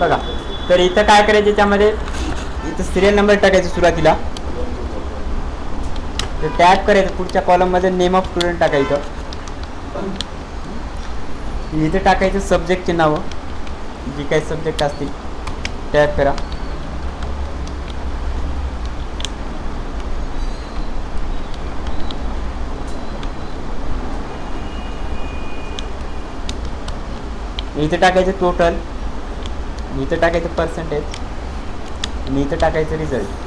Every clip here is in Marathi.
बघा. तर इथं काय करायचं याच्यामध्ये? इथं सिरियल नंबर टाकायचं सुरुवातीला. तर टॅप करायचं पुढच्या कॉलममध्ये नेम ऑफ स्टुडंट टाकायचं. इथं टाकायचं सब्जेक्टचे नावं. जी काही सब्जेक्ट असतील टॅप करा. इथे टाकायचं टोटल मी इथं टाकायचं पर्सेंटेज आणि इथं टाकायचं रिझल्ट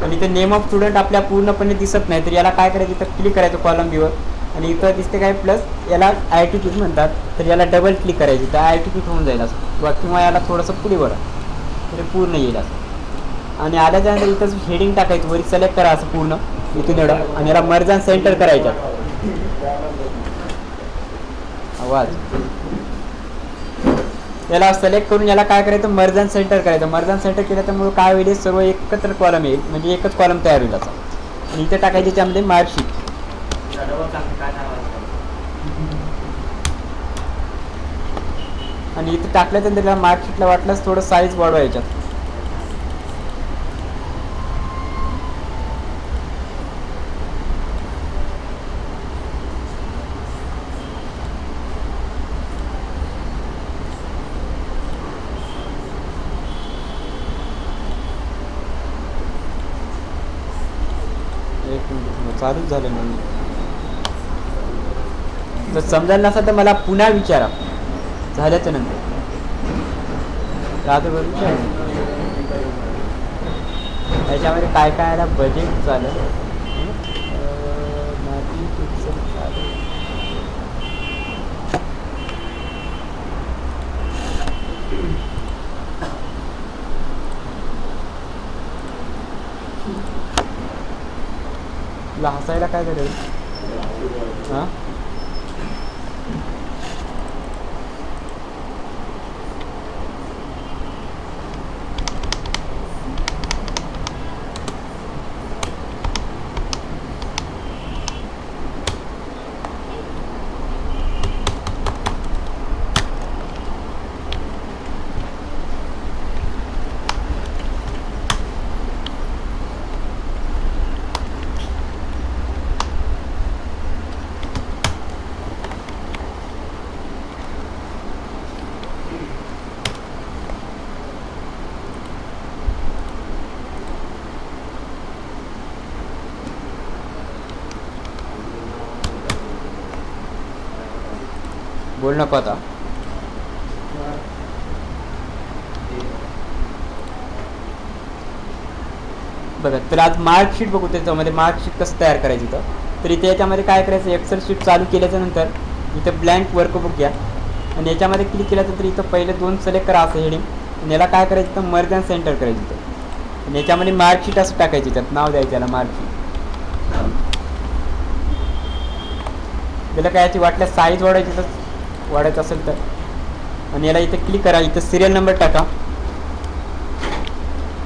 पण इथं नेम ऑफ स्टुडंट आपल्या पूर्णपणे दिसत नाही तर याला काय करायचं? इथं क्लिक करायचं कॉलमबीवर आणि इथं दिसते काय? प्लस याला आय टी म्हणतात. तर याला डबल क्लिक करायचं. तर आय टी होऊन जाईल असं. किंवा किंवा याला थोडंसं पुढे बरं तर पूर्ण येईल असं. आणि आल्याच्यानंतर इथंच हेडिंग टाकायचं. वरी सिलेक्ट करा असं पूर्ण. इथून एवढं. आणि याला मर्जान सेंटर करायचं आवाज. याला सिलेक्ट करून याला काय करायचं? मर्जन सेंटर करायचं. मर्जन सेंटर केलं त्यामुळे काय होईल? सर्व एकत्र कॉलम येईल. म्हणजे एकच कॉलम तयार होईल असा आणि इथे टाकायची त्यामध्ये मार्कशीट आणि इथे टाकल्यानंतर त्याला मार्कशीटला वाटलंच थोडं साईज वाढवायच्यात झालं म्हणून. जर समजायला नसेल तर मला पुन्हा विचारा. झाल्याच्यानंतर. रात्रभर विचारा. त्याच्यामध्ये काय काय आला? बजेट झालं तुला हसायला काय झालं हां? बोल नको आता. बघा तर आज मार्कशीट बघू त्याच्यामध्ये मार्कशीट कसं तयार करायची तर तर इथे याच्यामध्ये काय करायचं एक्सेल शीट चालू केल्याच्यानंतर इथं ब्लँक वर्कबुक घ्या. आणि याच्यामध्ये क्लिक केल्यानंतर इथं पहिले दोन सिलेक्ट करा असं हेडिंग आणि याला काय करायचं तर मर्ज सेंटर करायचं इथं. आणि याच्यामध्ये मार्कशीट असं टाकायची त्यात नाव द्यायचं याला मार्कशीट त्याला काय याची वाटल्या साईज वाढवायची तर वाढायचं असेल तर. आणि याला इथे क्लिक करा इथं सिरियल नंबर टाका.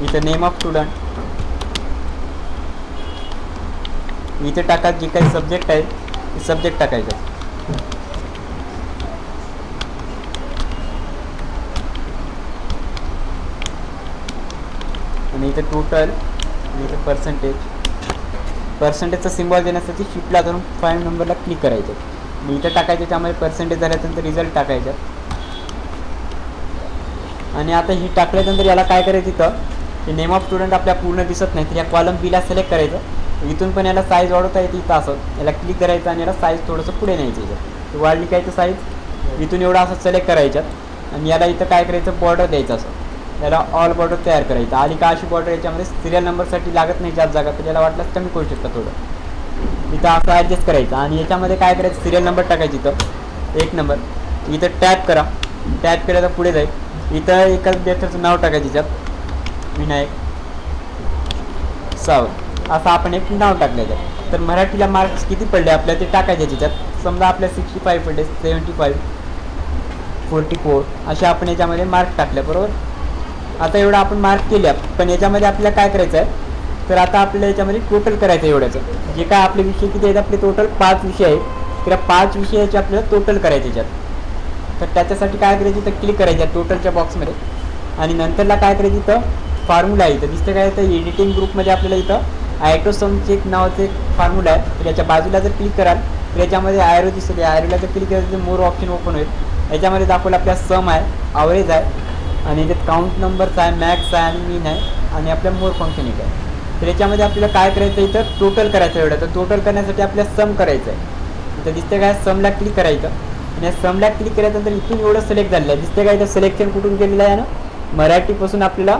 इथं नेम ऑफ स्टुडंट इथे टाका जे काही सब्जेक्ट आहे ते सब्जेक्ट टाकायचं. आणि इथे टोटल आणि इथे पर्सेंटेज पर्सेंटेजचा सिम्बॉल देण्यासाठी शिफ्टला धरून फाईव्ह नंबरला क्लिक करायचं. इथं टाकायचं त्यामध्ये पर्सेंटेज झाल्यानंतर रिझल्ट टाकायचं. आणि आता ही टाकल्यानंतर याला काय करायचं इथं? हे नेम ऑफ स्टुडंट आपल्या पूर्ण दिसत नाही तर या कॉलम बीला सिलेक्ट करायचं. इथून पण याला साईज वाढवता येते इथं असं. याला क्लिक करायचं आणि याला साईज थोडंसं पुढे न्यायचं इथं. वाढली काय तर साईज इथून एवढं असं सिलेक्ट करायच्यात. आणि याला इथं काय करायचं? बॉर्डर द्यायचं असं. याला ऑल बॉर्डर तयार करायचं. आली का अशी बॉर्डर याच्यामध्ये सिरियल नंबरसाठी लागत नाही जास्त जागा तर याला वाटलंच कमी करू शकता थोडं. इथं असं ॲडजस्ट करायचं. आणि याच्यामध्ये काय करायचं? सिरियल नंबर टाकायची इथं. एक नंबर इथं टॅप करा. टॅप केलं तर पुढे जाईल. इथं एकाच विद्यार्थ्याचं नाव टाकायचं याच्यात. विनायक सावंत. असं आपण एक नाव टाकलं तर मराठीला मार्क्स किती पडले? आपल्या ते टाकायचे त्याच्यात समजा आपल्या सिक्स्टी फाईव्ह पडले सेवन्टी फाईव्ह फोर्टी फोर असे आपण याच्यामध्ये मार्क टाकले बरोबर? आता एवढं आपण मार्क केले पण याच्यामध्ये आपल्याला काय करायचं आहे तर आता आपल्याला याच्यामध्ये टोटल करायचं आहे एवढ्याचं. जे काय आपले विषय किती आहेत आपले टोटल पाच विषय आहेत. त्या पाच विषयाचे आपल्याला टोटल करायचे याच्यात तर त्याच्यासाठी काय करायचं तर क्लिक करायचं टोटलच्या बॉक्समध्ये आणि नंतरला काय करायचं इथं फॉर्म्युला आहे. इथं दिसतं काय तर एडिटिंग ग्रुपमध्ये आपल्याला इथं आयटोसमचे एक नावाचं एक फॉर्म्युला आहे. तर याच्या बाजूला जर क्लिक कराल तर याच्यामध्ये आयरो दिसते. आयरोला जर क्लिक केलं तर मोर ऑप्शन ओपन होईल. याच्यामध्ये दाखवलं आपल्या सम आहे आवरेज आहे. आणि याच्यात काउंट नंबर्स आहे मॅक्स आहे आणि मीन आहे. आणि आपल्या मोर फंक्शन एक आहे. तर याच्यामध्ये आपल्याला काय करायचं आहे इथं? टोटल करायचं एवढं. तर टोटल करण्यासाठी आपल्याला सम करायचं आहे. तर दिसते काय? समला क्लिक करायचं. आणि या समला क्लिक केल्यानंतर इथून एवढं सिलेक्ट झालेलं आहे. दिसतं काय? इथं सिलेक्शन कुठून केलेलं आहे ना? मराठीपासून आपल्याला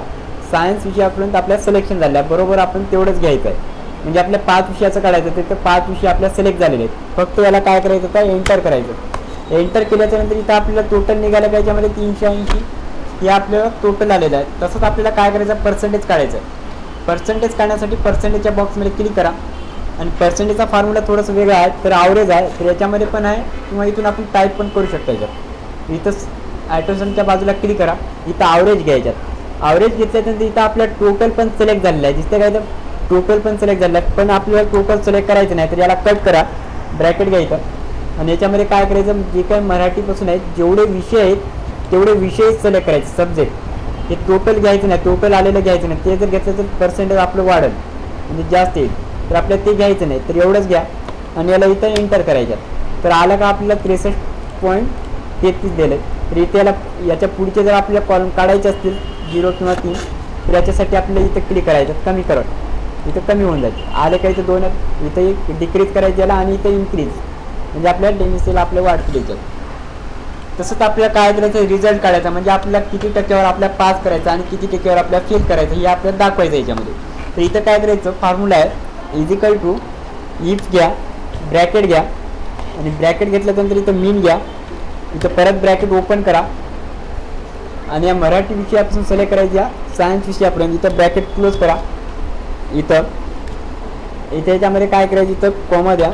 सायन्स विषयापर्यंत आपल्याला सिलेक्शन झालं आहे. बरोबर आपण तेवढंच घ्यायचं आहे. म्हणजे आपल्या पाच विषयाचं काढायचं तर पाच विषय आपल्या सिलेक्ट झालेले आहेत. फक्त याला काय करायचं? तर एंटर करायचं एंटर केल्याच्यानंतर इथं आपल्याला टोटल निघालं का? याच्यामध्ये तीनशे ऐंशी. हे आपल्याला टोटल आलेलं आहे. तसंच आपल्याला काय करायचं? पर्सेंटेज काढायचं आहे. पर्सेंटेज काढण्यासाठी पर्सेंटेजच्या बॉक्समध्ये क्लिक करा. आणि पर्सेंटेजचा फॉर्म्युला थोडंसं वेगळा आहे तर आवरेज आहे तर याच्यामध्ये पण आहे किंवा इथून आपण टाईप पण करू शकतो याच्यात. इथं ॲटोसनच्या बाजूला क्लिक करा इथं आवरेज घ्यायच्यात आवरेज घेतल्यानंतर इथं आपल्या टोटल पण सिलेक्ट झालेलं आहे. दिसते काय तर टोटल पण सिलेक्ट झालेलं आहे. पण आपल्याला टोटल सिलेक्ट करायचं नाही तर याला कट करा. ब्रॅकेट घ्यायचं आणि याच्यामध्ये काय करायचं? जे काय मराठीपासून आहेत जेवढे विषय आहेत तेवढे विषय सिलेक्ट करायचे सब्जेक्ट हे टोटल घ्यायचं नाही टोटल आलेलं घ्यायचं नाही. ते जर घेतलं तर पर्सेंटेज आपलं वाढेल. म्हणजे जास्त येईल. तर आपल्याला ते घ्यायचं नाही तर एवढंच घ्या. आणि याला इथं एंटर करायच्यात. तर आलं का आपल्याला त्रेसष्ट पॉईंट तेहतीस दिलं तर इथे याला याच्या पुढचे जर आपल्याला कॉलम काढायचे असतील झिरो किंवा तीन तर याच्यासाठी आपल्याला इथं क्लिक करायचं कमी करत. इथं कमी होऊन जाईल आले का इथं दोन इथं एक डिक्रीज करायचं याला आणि इथं इन्क्रीज म्हणजे आपल्याला डेमिसेल आपल्या वाढतील याच्यात तसंच आपल्याला काय करायचं रिझल्ट काढायचा. म्हणजे आपल्याला किती टक्क्यावर आपल्याला पास करायचं आणि किती टक्क्यावर आपल्याला फेल करायचं हे आपल्याला दाखवायचं याच्यामध्ये. तर इथं काय करायचं फॉर्म्युला आहे. इजिकल टू इफ घ्या ब्रॅकेट घ्या. आणि ब्रॅकेट घेतल्यानंतर इथं मीन घ्या. इथं परत ब्रॅकेट ओपन करा. आणि या मराठी विषयापासून सिलेक्ट करायचं या सायन्स विषयापर्यंत. इथं ब्रॅकेट क्लोज करा. इथं. इथे याच्यामध्ये काय करायचं इथं कॉमा द्या.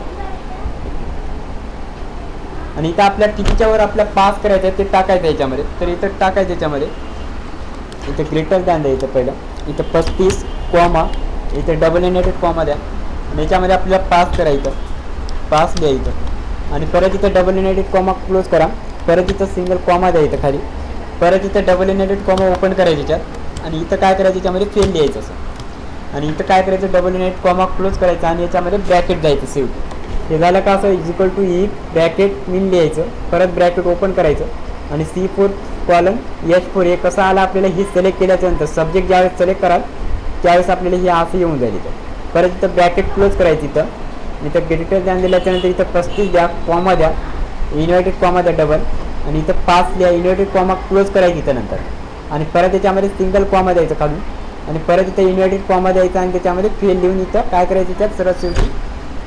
आणि इथं आपल्या टिकीच्यावर आपल्या पास करायचं आहे ते टाकायचं याच्यामध्ये. तर इथं टाकायचं याच्यामध्ये. इथं ग्रेटर दॅन द्या इथं पहिलं. इथं पस्तीस कॉमा इथं डबल एनेटेड कॉमा द्या. आणि याच्यामध्ये आपल्याला पास करायचं. पास द्या इथं आणि परत इथं डबल एनेटेड कॉमा क्लोज करा. परत इथं सिंगल कॉमा द्या इथं खाली. परत इथं डबल एनेटेड कॉमा ओपन करायचं याच्यात. आणि इथं काय करायचं याच्यामध्ये फेल द्यायचं असं. आणि इथं काय करायचं? डबल एनेटेड कॉमा क्लोज करायचं. आणि याच्यामध्ये ब्रॅकेट द्यायचं सेव्ह हे झालं का असं equal to E bracket mean लिहायचं परत ब्रॅकेट ओपन करायचं. आणि C four column H four हे कसं आलं आपल्याला ही सिलेक्ट केल्याच्यानंतर सब्जेक्ट ज्यावेळेस सिलेक्ट कराल त्यावेळेस आपल्याला हे असं येऊन जाईल इथं. परत इथं ब्रॅकेट क्लोज करायचं इथं. इथं ग्रेटर ध्यान दिल्याच्यानंतर इथं पस्तीस द्या कॉमा द्या इन्व्हर्टेड कॉमा द्या डबल आणि इथं पाच द्या इन्व्हर्टेड कॉमा क्लोज करायची इथं नंतर. आणि परत त्याच्यामध्ये सिंगल कॉमा द्यायचं काढून आणि परत इथं इन्व्हर्टेड कॉमा द्यायचा आणि त्याच्यामध्ये फेल लिहून इथं काय करायचं त्यात सरळ शेवटी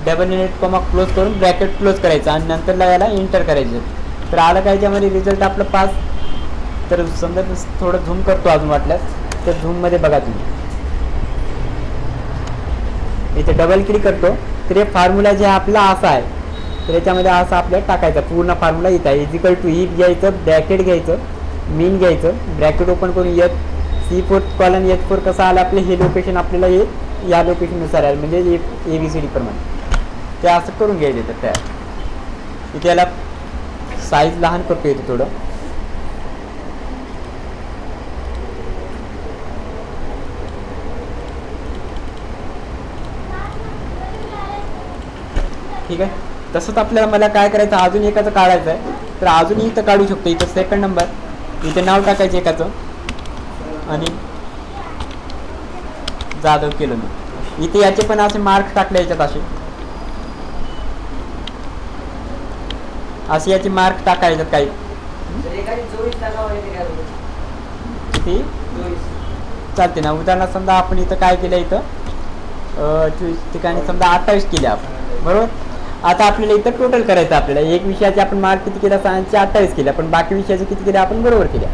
डबल युनिट कॉमा क्लोज करून ब्रॅकेट क्लोज करायचं आणि नंतरला याला एंटर करायचं. तर आलं काय त्यामध्ये रिझल्ट आपलं पास तर समजा थोडं झूम करतो अजून वाटल्यास. तर झूममध्ये बघा तुम्ही. इथे डबल क्लिक करतो. तर हे फॉर्म्युला जे आपला असा आहे. तर याच्यामध्ये असं आपल्याला टाकायचा. पूर्ण फॉर्म्युला इथं आहे. इजिकल टू ही घ्यायचं ब्रॅकेट घ्यायचं मीन घ्यायचं. ब्रॅकेट ओपन करून येत सी फोर कॉलन येत फोर कसं आलं आपलं? हे लोकेशन आपल्याला हे या लोकेशननुसार आहे म्हणजे ए बी सी डी प्रमाणे. ते असं करून घ्यायचं तर तयार. इथे याला साईज लहान करतो येतो थोडं. ठीक आहे? तसंच आपल्याला मला काय करायचं अजून एकाचं काढायचं आहे. तर अजूनही इथं काढू शकतो इथं सेकंड नंबर इथं नाव टाकायचं एकाचं. आणि जाधव केलं मी. इथे याचे पण असे मार्क टाकले याच्यात असे. असे याचे मार्क टाकायच्यात काही. किती? चालते ना उदाहरणार्थ समजा आपण इथं काय केलं इथं? चोवीस ठिकाणी समजा अठ्ठावीस केले आपण बरोबर? आता आपल्याला इथं टोटल करायचं आपल्याला. एक विषयाचे आपण मार्क किती केला? सायन्सचे अठ्ठावीस केले. पण बाकी विषयाचे किती केले? आपण बरोबर केल्या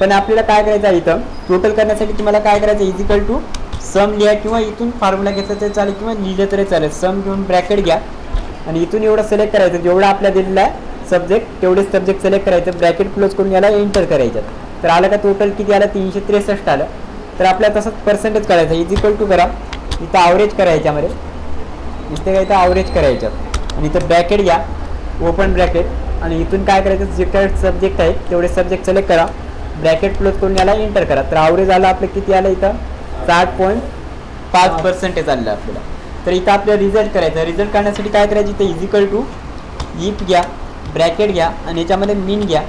पण आपल्याला काय करायचं आहे इथं? टोटल करण्यासाठी तुम्हाला काय करायचं इजिकल टू सम लिहा किंवा इथून फॉर्म्युला घेतलं तरी चालेल किंवा लिहिलं तरी चालेल. सम घेऊन ब्रॅकेट घ्या. आणि इथून एवढं सिलेक्ट करायचं. जेवढं आपल्या दिलेलं आहे सब्जेक्ट तेवढेच सब्जेक्ट सिलेक्ट करायचं ब्रॅकेट क्लोज करून याला एंटर करायचं. तर आलं का टोटल किती आलं? तीनशे त्रेसष्ट आलं. तर आपल्याला तसंच पर्सेंटेज करायचं. इज इक्वल टू करा. इथं आवरेज करायच्यामध्ये इथे काय इथं आवरेज करायच्यात आणि इथं ब्रॅकेट घ्या. ओपन ब्रॅकेट आणि इथून काय करायचं? जे काय सब्जेक्ट आहेत तेवढे सब्जेक्ट सिलेक्ट करा. ब्रॅकेट क्लोज करून याला एंटर करा. तर आवरेज आलं आपलं किती आलं इथं? साठ पॉईंट पाच पर्सेंटेज आलेलं आहे आपल्याला. तर इथं आपल्याला रिझल्ट करायचा. रिझल्ट करण्यासाठी काय करायचं? इथं इजिकल टू इफ घ्या. ब्रॅकेट घ्या आणि याच्यामध्ये मीन घ्या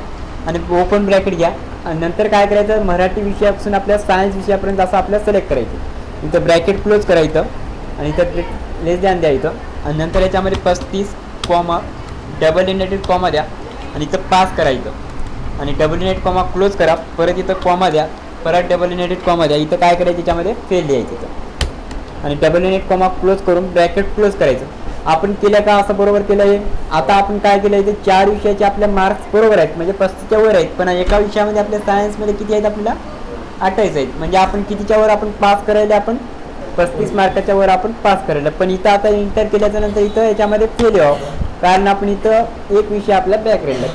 आणि ओपन ब्रॅकेट घ्या. आणि नंतर काय करायचं? मराठी विषयापासून आपल्या सायन्स विषयापर्यंत असं आपल्याला सिलेक्ट करायचं. इथं ब्रॅकेट क्लोज करायचं आणि इथं लेस द्यान द्या इथं. आणि नंतर याच्यामध्ये पस्तीस कॉमा डबल इंडेटेड कॉमा द्या. आणि इथं पास करायचं आणि डबल इनेट कॉमा क्लोज करा. परत इथं कॉमा द्या. परत डबल इनेटेड कॉमा द्या. इथं काय करायचं? याच्यामध्ये फेल द्यायचं इथं. आणि डबल इनेट कॉमा क्लोज करून ब्रॅकेट क्लोज करायचं. आपण केलं का असं बरोबर केलं आहे आता आपण काय केलं ते चार विषयाचे आपले मार्क्स बरोबर आहेत. म्हणजे पस्तीच्या वर आहेत. पण एका विषयामध्ये आपल्या सायन्समध्ये किती आहेत आपल्याला? अठ्ठावीस आहेत. म्हणजे आपण कितीच्या वर आपण पास करायला आपण? पस्तीस मार्काच्या वर आपण पास करायला. पण इथं आता इंटर केल्याच्यानंतर इथं याच्यामध्ये फेल यावं कारण आपण इथं एक विषय आपला बॅक राहिला.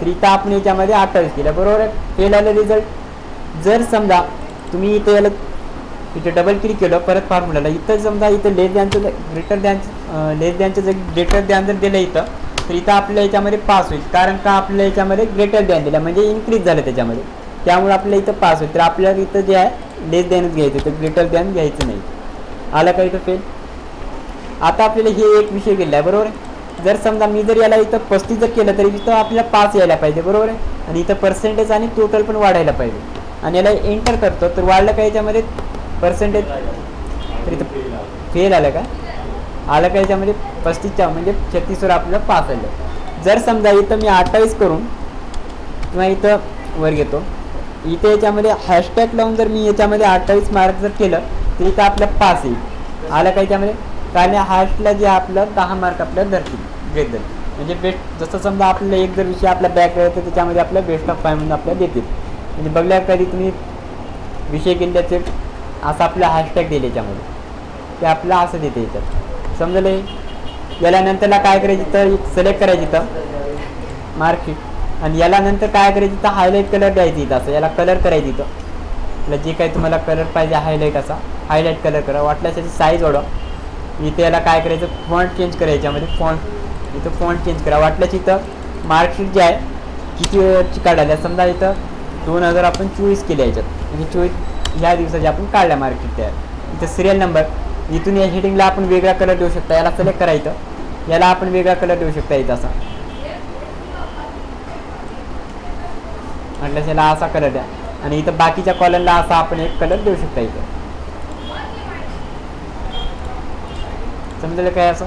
तर इथं आपण याच्यामध्ये अठ्ठावीस केलं. बरोबर आहे? फेल आलं रिझल्ट जर समजा तुम्ही इथं याला इथे डबल क्लिक केलं परत फॉर्म्युलाला इथं समजा इथं लेस द्यानचं ग्रेटर द्यान लेस द्यानचं जर ग्रेटर द्यान जर दिलं इथं तर इथं आपल्या याच्यामध्ये पास होईल. कारण का आपल्या याच्यामध्ये ग्रेटर द्यान दिलं? म्हणजे इन्क्रीज झालं त्याच्यामध्ये. त्यामुळे आपल्या इथं पास होईल. तर आपल्याला इथं जे आहे लेस द्यानच घ्यायचं तर ग्रेटर द्यान घ्यायचं नाही. आलं का इथं फेल आता आपल्याला हे एक विषय गेला आहे. बरोबर आहे? जर समजा मी जर याला इथं पस्तीस जर केलं तरी इथं आपल्याला पास यायला पाहिजे. बरोबर आहे? आणि इथं पर्सेंटेज आणि टोटल पण वाढायला पाहिजे. आणि याला एंटर करतो. तर वाढलं का याच्यामध्ये? पर्सेंटेज तर इथं फेल आलं का? आलं का याच्यामध्ये? पस्तीसच्या म्हणजे छत्तीसवर आपल्याला पास आलं जर समजा इथं मी अठ्ठावीस करून किंवा इथं वर घेतो इथे याच्यामध्ये हॅशटॅग लावून जर मी याच्यामध्ये अठ्ठावीस मार्क जर केलं तर इथं आपलं पास येईल. आलं का याच्यामध्ये? कारण हॅशला जे आपलं दहा मार्क आपल्याला धरतील ग्रेड धरतील. म्हणजे बेस्ट जसं समजा आपल्याला एक जर विषय आपला बॅक तर त्याच्यामध्ये आपल्या बेस्ट ऑफ फाय म्हणून आपल्याला देतील. म्हणजे बघल्या कधी तुम्ही विषय केल्याचे असं आपला हॅशटॅग दिले याच्यामध्ये. ते आपलं असं देते याच्यात समजले? याल्यानंतरला काय करायचं तर सिलेक्ट करायचं इथं. मार्कशीट आणि याला नंतर काय करायचं तर हायलाईट कलर द्यायचं इथं असं. याला कलर करायचं इथं. आपलं जे काही तुम्हाला कलर पाहिजे हायलाईट असा. हायलाईट कलर करा. वाटल्यास त्याची साईज ओढा इथे याला काय करायचं? फॉन्ट चेंज करायचं याच्यामध्ये. फॉन्ट इथं फॉन्ट चेंज करा. वाटल्यास इथं मार्कशीट जे आहे किती वेळची काढायला? समजा इथं दोन हजार आपण चोवीस केले याच्यात. म्हणजे चोवीस ह्या दिवसाचे आपण काढल्या मार्कशीट त्या. इथं सिरियल नंबर इथून या हेडिंगला आपण वेगळा कलर देऊ शकता. याला सिलेक्ट करायचं याला आपण वेगळा कलर देऊ शकता इथं असा. म्हटल्यास याला असा कलर द्या. आणि इथं बाकीच्या कॉलमला असा आपण एक कलर देऊ शकता इथं. समजलं काय असं?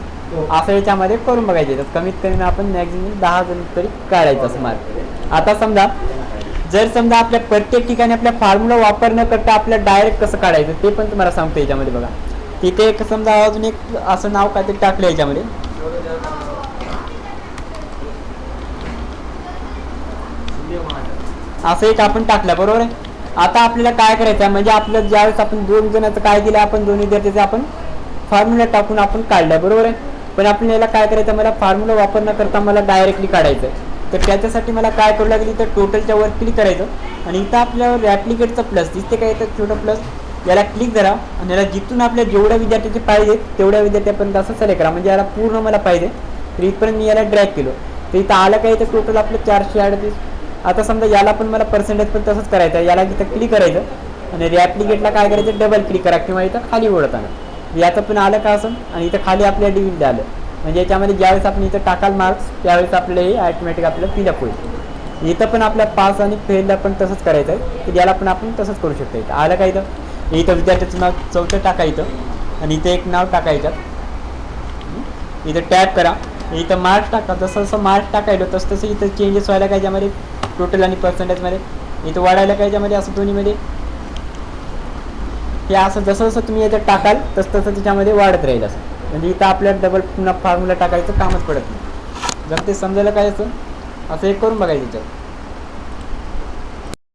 असं याच्यामध्ये करून बघायचे. कमीत कमी आपण मॅक्झिमम दहा जण तरी काढायचं असं मार्क आता समजा जर समजा आपल्या प्रत्येक ठिकाणी आपल्या फॉर्म्युला वापर न करता आपल्या डायरेक्ट कसं काढायचं ते पण तुम्हाला सांगतो याच्यामध्ये बघा. तिथे एक समजा अजून एक असं नाव काहीतरी टाकलं याच्यामध्ये. असं एक आपण टाकलं बरोबर आहे? आता आपल्याला काय करायचं आहे? म्हणजे आपलं ज्यावेळेस आपण दोन जणांचं काय केलं आपण दोन विद्यार्थ्याचं आपण फॉर्म्युला टाकून आपण काढलं बरोबर आहे? पण आपण याला काय करायचं मला फॉर्म्युला वापर न करता मला डायरेक्टली काढायचं आहे. तर त्याच्यासाठी मला काय करू लागेल इथं टोटलच्या वर क्लिक करायचं. आणि इथं आपल्यावर रॅप्लिकेटचं प्लस दिसते काय येतं छोटं प्लस याला क्लिक करा आणि याला जिथून आपल्या जेवढ्या विद्यार्थ्याचे पाहिजे तेवढ्या विद्यार्थ्यापर्यंत असं सिलेक्ट करा. म्हणजे याला पूर्ण मला पाहिजे. तर इथपर्यंत मी याला ड्रॅग केलो. तर इथं आलं काय तर टोटल आपलं चारशे अडतीस? आता समजा याला पण मला पर्सेंटेज पण तसंच करायचं याला इथं क्लिक करायचं आणि रॅप्लिकेटला काय करायचं? डबल क्लिक करा किंवा इथं खाली ओढताना. याचं पण आलं का असं? आणि इथं खाली आपल्या डिव्हिड आलं. म्हणजे याच्यामध्ये ज्यावेळेस आपण इथं टाकाल मार्क्स त्यावेळेस आपलं हे ॲटोमॅटिक आपल्याला फिलअप होईल. इथं पण आपल्या पास आणि फेलला पण तसंच करायचं आहे तर याला पण आपण तसंच करू शकतो इथं. आलं का इथं? इथं विद्यार्थ्याचं नाव चौथं टाकायचं आणि इथं एक नाव टाकायचं इथं टॅप करा. इथं मार्क्स टाका. जसं जसं मार्क्स टाकायलो तसं तसं इथं चेंजेस व्हायला काय याच्यामध्ये टोटल आणि पर्सेंटेजमध्ये इथं वाढायला काय याच्यामध्ये असं दोन्हीमध्ये. हे असं जसं जसं तुम्ही याच्यात टाकाल तसं तसं त्याच्यामध्ये वाढत राहील असं. म्हणजे इथं आपल्याला डबल पुन्हा फॉर्म्युला टाकायचं कामच पडत नाही. जर ते समजायला काय असं असं एक करून बघायचं याच्यात